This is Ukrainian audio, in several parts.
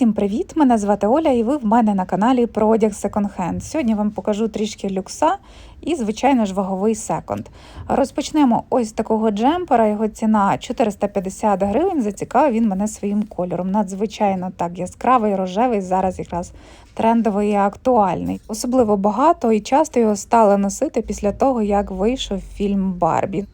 Усім привіт! Мене звати Оля, і ви в мене на каналі про одяг секонд-хенд. Сьогодні вам покажу трішки люкса і, звичайно ж, ваговий секонд. Розпочнемо ось з такого джемпера. Його ціна 450 гривень. Зацікавив він мене своїм кольором. Надзвичайно так яскравий, рожевий. Зараз якраз трендовий і актуальний. Особливо багато і часто його стали носити після того, як вийшов фільм Барбі.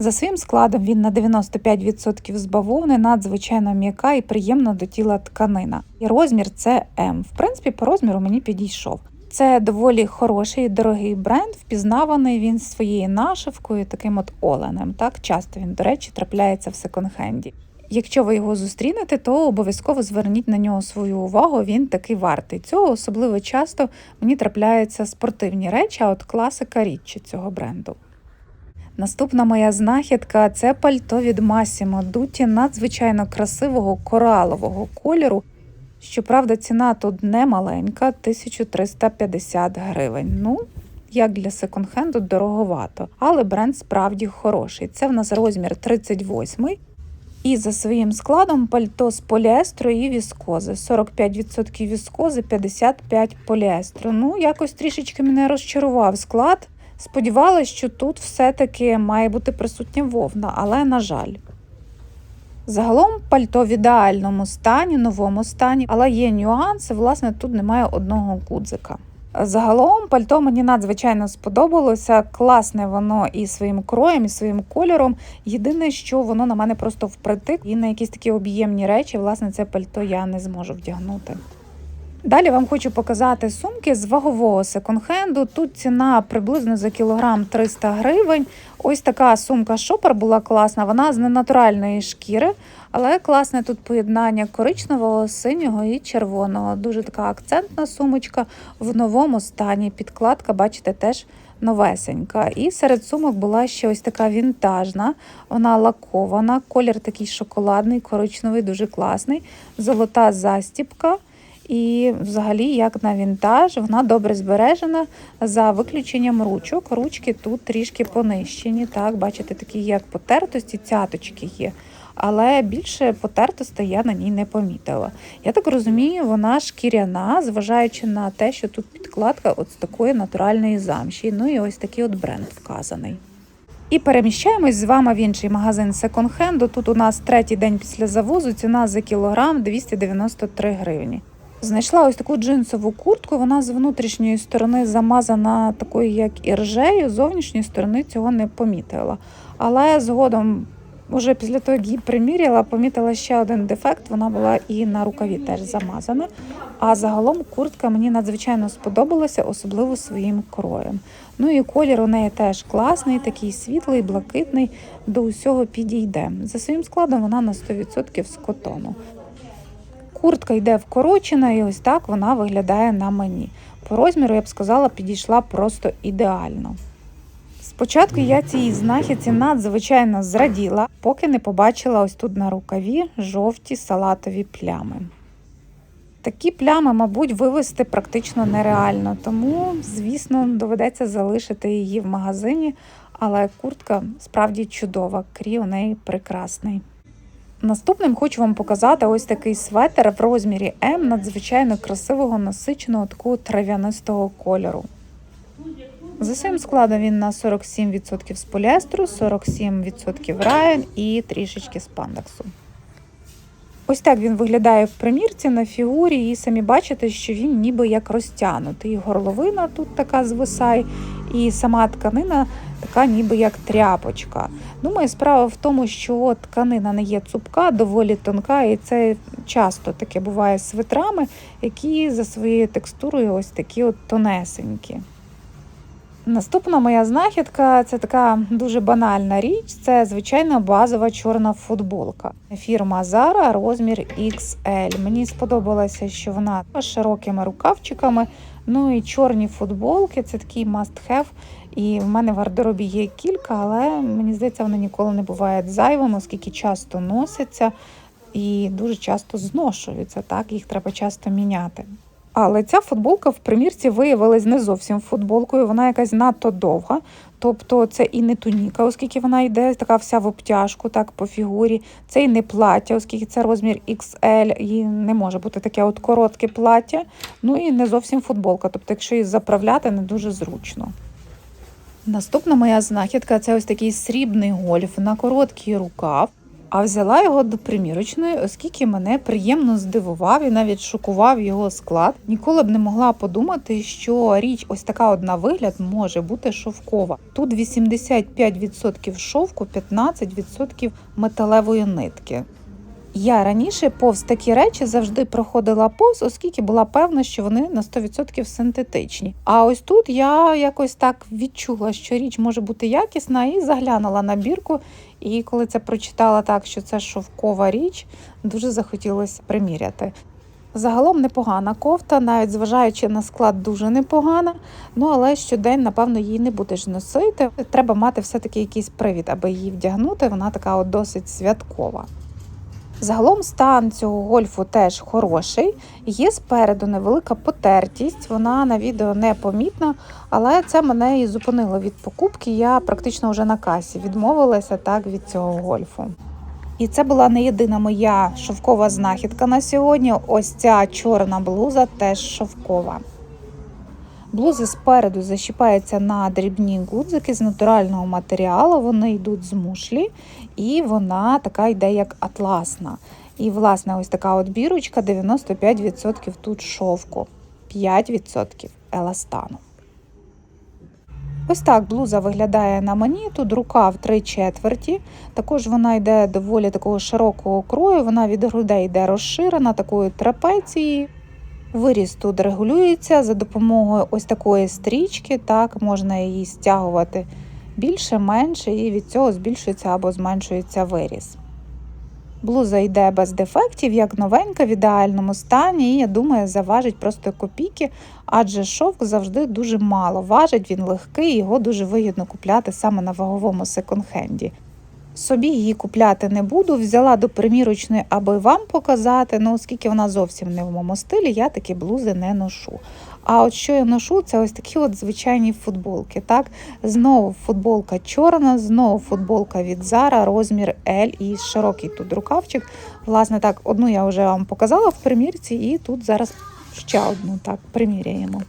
За своїм складом він на 95% з бавовни, надзвичайно м'яка і приємно до тіла тканина. І розмір це М. В принципі, по розміру мені підійшов. Це доволі хороший дорогий бренд, впізнаваний він своєю нашивкою, таким от оленем. Так часто він, до речі, трапляється в секонд-хенді. Якщо ви його зустрінете, то обов'язково зверніть на нього свою увагу. Він такий вартий. Цього особливо часто мені трапляються спортивні речі, а от класика рідчі цього бренду. Наступна моя знахідка це пальто від Massimo Dutti надзвичайно красивого коралового кольору. Щоправда, ціна тут не маленька 1350 гривень. Ну, як для секонд-хенду дороговато, але бренд справді хороший. Це в нас розмір 38 і за своїм складом пальто з поліестру і віскози. 45% віскози, 55% поліестру. Ну, якось трішечки мене розчарував склад. Сподівалась, що тут все-таки має бути присутня вовна, але на жаль. Загалом пальто в ідеальному стані, новому стані, але є нюанси, власне, тут немає одного гудзика. Загалом пальто мені надзвичайно сподобалося. Класне воно і своїм кроєм, і своїм кольором. Єдине, що воно на мене просто впритик, і на якісь такі об'ємні речі, власне, це пальто я не зможу вдягнути. Далі вам хочу показати сумки з вагового секонд-хенду. Тут ціна приблизно за кілограм 300 гривень. Ось така сумка шопер була класна, вона з ненатуральної шкіри, але класне тут поєднання коричневого, синього і червоного. Дуже така акцентна сумочка в новому стані. Підкладка, бачите, теж новесенька. І серед сумок була ще ось така вінтажна, вона лакована, колір такий шоколадний, коричневий, дуже класний, золота застіпка. І, взагалі, як на вінтаж, вона добре збережена за виключенням ручок. Ручки тут трішки понищені. Так, бачите, такі як потертості, цяточки є. Але більше потертостей я на ній не помітила. Я так розумію, вона шкіряна, зважаючи на те, що тут підкладка от з такої натуральної замші. Ну і ось такий от бренд вказаний. І переміщаємось з вами в інший магазин секонд-хенду. Тут у нас третій день після завозу, ціна за кілограм 293 гривні. Знайшла ось таку джинсову куртку, вона з внутрішньої сторони замазана такою, як іржею, з зовнішньої сторони цього не помітила. Але згодом, вже після того, як її приміряла, помітила ще один дефект, вона була і на рукаві теж замазана. А загалом куртка мені надзвичайно сподобалася, особливо своїм кроєм. Ну і колір у неї теж класний, такий світлий, блакитний, до усього підійде. За своїм складом вона на 100% з котону. Куртка йде вкорочена, і ось так вона виглядає на мені. По розміру, я б сказала, підійшла просто ідеально. Спочатку я цій знахідці надзвичайно зраділа, поки не побачила ось тут на рукаві жовті салатові плями. Такі плями, мабуть, вивести практично нереально, тому, звісно, доведеться залишити її в магазині, але куртка справді чудова, крій у неї прекрасний. Наступним хочу вам показати ось такий светер в розмірі М надзвичайно красивого насиченого такого трав'янистого кольору. За своїм складом він на 47% з поліестру, 47% раєн і трішечки спандексу. Ось так він виглядає в примірці на фігурі, і самі бачите, що він ніби як розтягнутий. Горловина тут така звисає, і сама тканина така ніби як тряпочка. Думаю, справа в тому, що тканина не є цупка, доволі тонка, і це часто таке буває з свитрами, які за своєю текстурою ось такі от тонесенькі. Наступна моя знахідка це така дуже банальна річ. Це звичайна базова чорна футболка. Фірма Zara, розмір XL. Мені сподобалося, що вона з широкими рукавчиками. Ну і чорні футболки це такий must-have. І в мене в гардеробі є кілька, але мені здається, вони ніколи не бувають зайвими, оскільки часто носяться і дуже часто зношуються. Так, їх треба часто міняти. Але ця футболка в примірці виявилась не зовсім футболкою, вона якась надто довга. Тобто це і не туніка, оскільки вона йде така вся в обтяжку, так по фігурі. Це і не плаття, оскільки це розмір XL, і не може бути таке от коротке плаття. Ну і не зовсім футболка. Тобто, якщо її заправляти, не дуже зручно. Наступна моя знахідка це ось такий срібний гольф на короткий рукав. А взяла його до примірочної, оскільки мене приємно здивував і навіть шокував його склад. Ніколи б не могла подумати, що річ ось така от на вигляд може бути шовкова. Тут 85% шовку, 15% металевої нитки. Я раніше повз такі речі завжди проходила повз, оскільки була певна, що вони на 100% синтетичні. А ось тут я якось так відчула, що річ може бути якісна, і заглянула на бірку. І коли це прочитала так, що це шовкова річ, дуже захотілося приміряти. Загалом непогана кофта, навіть зважаючи на склад, дуже непогана. Ну але щодень, напевно, її не будеш носити. Треба мати все-таки якийсь привід, аби її вдягнути. Вона така от досить святкова. Загалом стан цього гольфу теж хороший. Є спереду невелика потертість, вона на відео не помітна, але це мене і зупинило від покупки. Я практично вже на касі відмовилася так від цього гольфу. І це була не єдина моя шовкова знахідка на сьогодні. Ось ця чорна блуза теж шовкова. Блузи спереду защіпаються на дрібні гудзики з натурального матеріалу, вони йдуть з мушлі, і вона така йде як атласна. І, власне, ось така от бірочка 95% тут шовку, 5% еластану. Ось так блуза виглядає на мені. Тут рукав 3 четверті. Також вона йде доволі такого широкого крою, вона від грудей йде розширена такою трапецією. Виріс тут регулюється за допомогою ось такої стрічки, так можна її стягувати більше, менше, і від цього збільшується або зменшується виріс. Блуза йде без дефектів, як новенька, в ідеальному стані, і я думаю, заважить просто копійки, адже шовк завжди дуже мало важить, він легкий, його дуже вигідно купляти саме на ваговому секонд-хенді. Собі її купляти не буду. Взяла до примірочної, аби вам показати. Ну, оскільки вона зовсім не в моєму стилі, я такі блузи не ношу. А от що я ношу, це ось такі от звичайні футболки. Так, Знову футболка чорна, знову футболка від Zara, розмір L і широкий тут рукавчик. Власне, так, одну я вже вам показала в примірці, і тут зараз ще одну так приміряємо.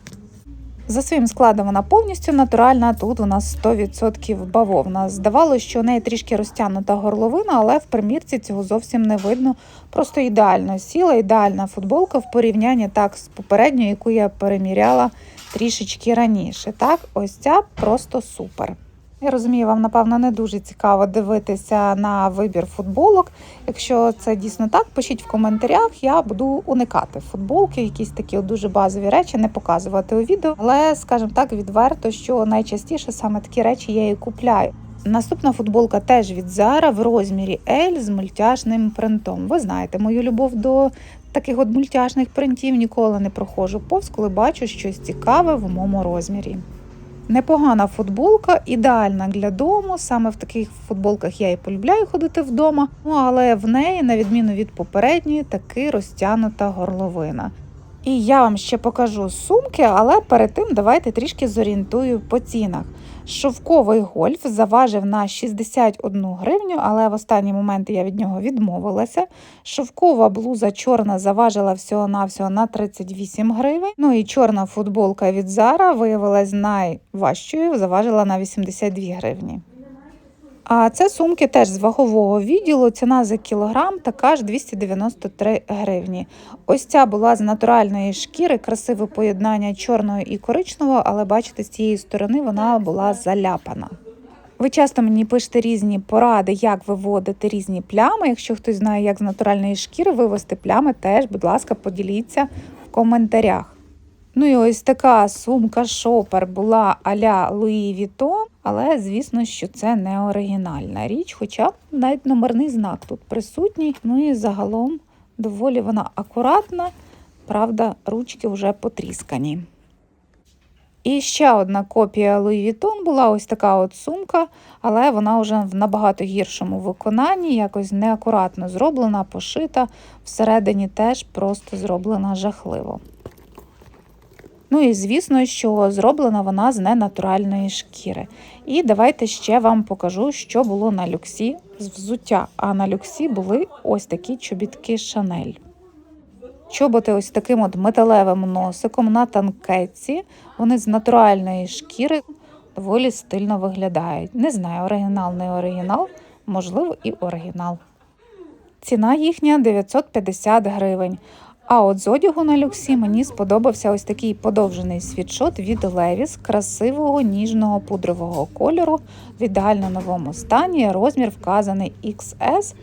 За своїм складом вона повністю натуральна, тут у нас 100% бавовна. Здавалося, що у неї трішки розтягнута горловина, але в примірці цього зовсім не видно. Просто ідеально сіла, ідеальна футболка в порівнянні так з попередньою, яку я переміряла трішечки раніше. Так, ось ця просто супер. Я розумію, вам, напевно, не дуже цікаво дивитися на вибір футболок. Якщо це дійсно так, пишіть в коментарях, я буду уникати футболки, якісь такі дуже базові речі, не показувати у відео. Але, скажімо так, відверто, що найчастіше саме такі речі я і купляю. Наступна футболка теж від Zara в розмірі L з мультяшним принтом. Ви знаєте мою любов до таких от мультяшних принтів ніколи не проходжу повз, коли бачу щось цікаве в моєму розмірі. Непогана футболка, ідеальна для дому. Саме в таких футболках я і полюбляю ходити вдома. Ну але в неї, на відміну від попередньої, таки розтягнута горловина. І я вам ще покажу сумки, але перед тим давайте трішки зорієнтую по цінах. Шовковий гольф заважив на 61 гривню, але в останній момент я від нього відмовилася. Шовкова блуза чорна заважила всього-навсього на 38 гривень. Ну і чорна футболка від Zara виявилась найважчою, заважила на 82 гривні. А це сумки теж з вагового відділу. Ціна за кілограм така ж 293 гривні. Ось ця була з натуральної шкіри, красиве поєднання чорного і коричневого, але бачите, з цієї сторони вона була заляпана. Ви часто мені пишете різні поради, як виводити різні плями. Якщо хтось знає, як з натуральної шкіри вивести плями, теж, будь ласка, поділіться в коментарях. Ну і ось така сумка шопер була а-ля Луї Вітон, але звісно, що це не оригінальна річ, хоча навіть номерний знак тут присутній. Ну і загалом доволі вона акуратна, правда, ручки вже потріскані. І ще одна копія Louis Vuitton була ось така от сумка, але вона вже в набагато гіршому виконанні, якось неакуратно зроблена, пошита, всередині теж просто зроблена жахливо. Ну і звісно, що зроблена вона з ненатуральної шкіри. І давайте ще вам покажу, що було на люксі з взуття. А на люксі були ось такі чобітки Шанель. Чоботи ось таким от металевим носиком на танкетці. Вони з натуральної шкіри доволі стильно виглядають. Не знаю, оригінал, не оригінал, можливо, і оригінал. Ціна їхня 950 гривень. А от з одягу на люксі мені сподобався ось такий подовжений світшот від Levi's красивого ніжного пудрового кольору в ідеально новому стані. Розмір вказаний XS.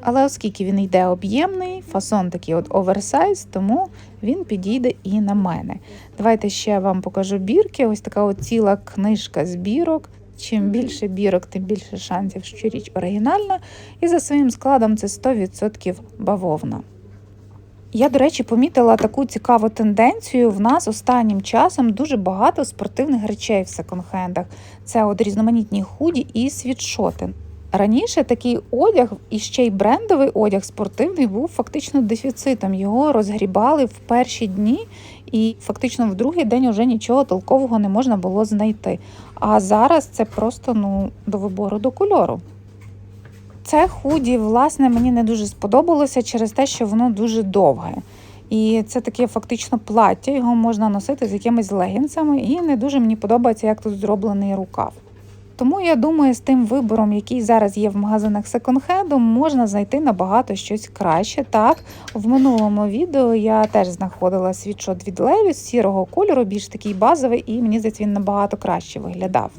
Але оскільки він йде об'ємний, фасон такий от оверсайз, тому він підійде і на мене. Давайте ще вам покажу бірки. Ось така от ціла книжка з бірок. Чим більше бірок, тим більше шансів, що річ оригінальна. І за своїм складом це 100% бавовна. Я, до речі, помітила таку цікаву тенденцію. В нас останнім часом дуже багато спортивних речей в секонд-хендах. Це от різноманітні худі і світшоти. Раніше такий одяг і ще й брендовий одяг спортивний був фактично дефіцитом. Його розгрібали в перші дні, і фактично в другий день вже нічого толкового не можна було знайти. А зараз це просто ну до вибору до кольору. Це худі, власне, мені не дуже сподобалося через те, що воно дуже довге. І це таке фактично плаття, його можна носити з якимись легінсами, і не дуже мені подобається, як тут зроблений рукав. Тому я думаю, з тим вибором, який зараз є в магазинах секонд-хенду, можна знайти набагато щось краще. Так, в минулому відео я теж знаходила світшот від Levi's сірого кольору, більш такий базовий, і мені здається, він набагато краще виглядав.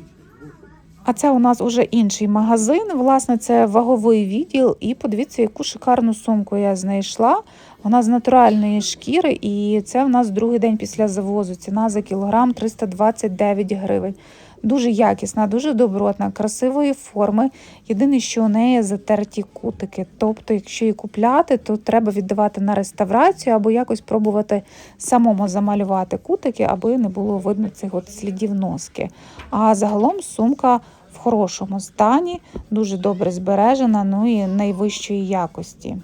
А це у нас уже інший магазин. Власне, це ваговий відділ. І подивіться, яку шикарну сумку я знайшла. Вона з натуральної шкіри, і це в нас другий день після завозу. Ціна за кілограм 329 гривень. Дуже якісна, дуже добротна, красивої форми. Єдине, що у неї затерті кутики. Тобто, якщо її купляти, то треба віддавати на реставрацію або якось пробувати самому замалювати кутики, аби не було видно цих от слідів носки. А загалом сумка хорошому стані, дуже добре збережена, ну і найвищої якості.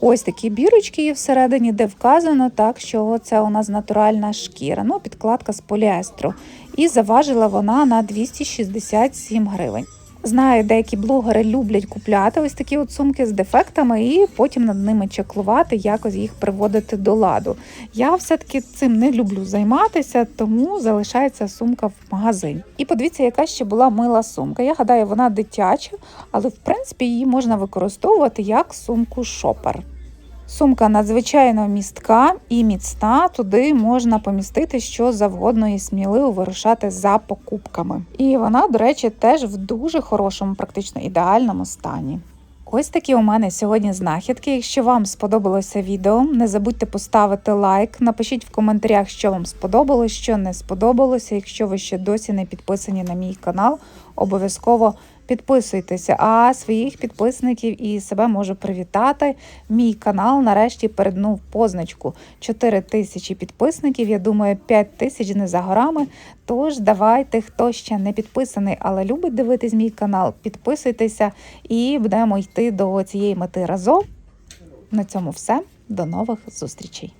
Ось такі бірочки є всередині, де вказано так, що це у нас натуральна шкіра, ну підкладка з поліестру. І заважила вона на 267 гривень. Знаю, деякі блогери люблять купляти ось такі от сумки з дефектами і потім над ними чеклувати, якось їх приводити до ладу. Я все-таки цим не люблю займатися, тому залишається сумка в магазині. І подивіться, яка ще була мила сумка. Я гадаю, вона дитяча, але в принципі її можна використовувати як сумку шопер. Сумка надзвичайно містка і міцна. Туди можна помістити що завгодно і сміливо вирушати за покупками. І вона, до речі, теж в дуже хорошому, практично ідеальному стані. Ось такі у мене сьогодні знахідки. Якщо вам сподобалося відео, не забудьте поставити лайк, напишіть в коментарях, що вам сподобалось, що не сподобалося. Якщо ви ще досі не підписані на мій канал, обов'язково підписуйтеся. А своїх підписників і себе можу привітати. Мій канал нарешті переднув позначку 4 тисячі підписників. Я думаю, 5 тисяч не за горами. Тож давайте, хто ще не підписаний, але любить дивитись мій канал, підписуйтеся і будемо йти до цієї мети разом. На цьому все. До нових зустрічей!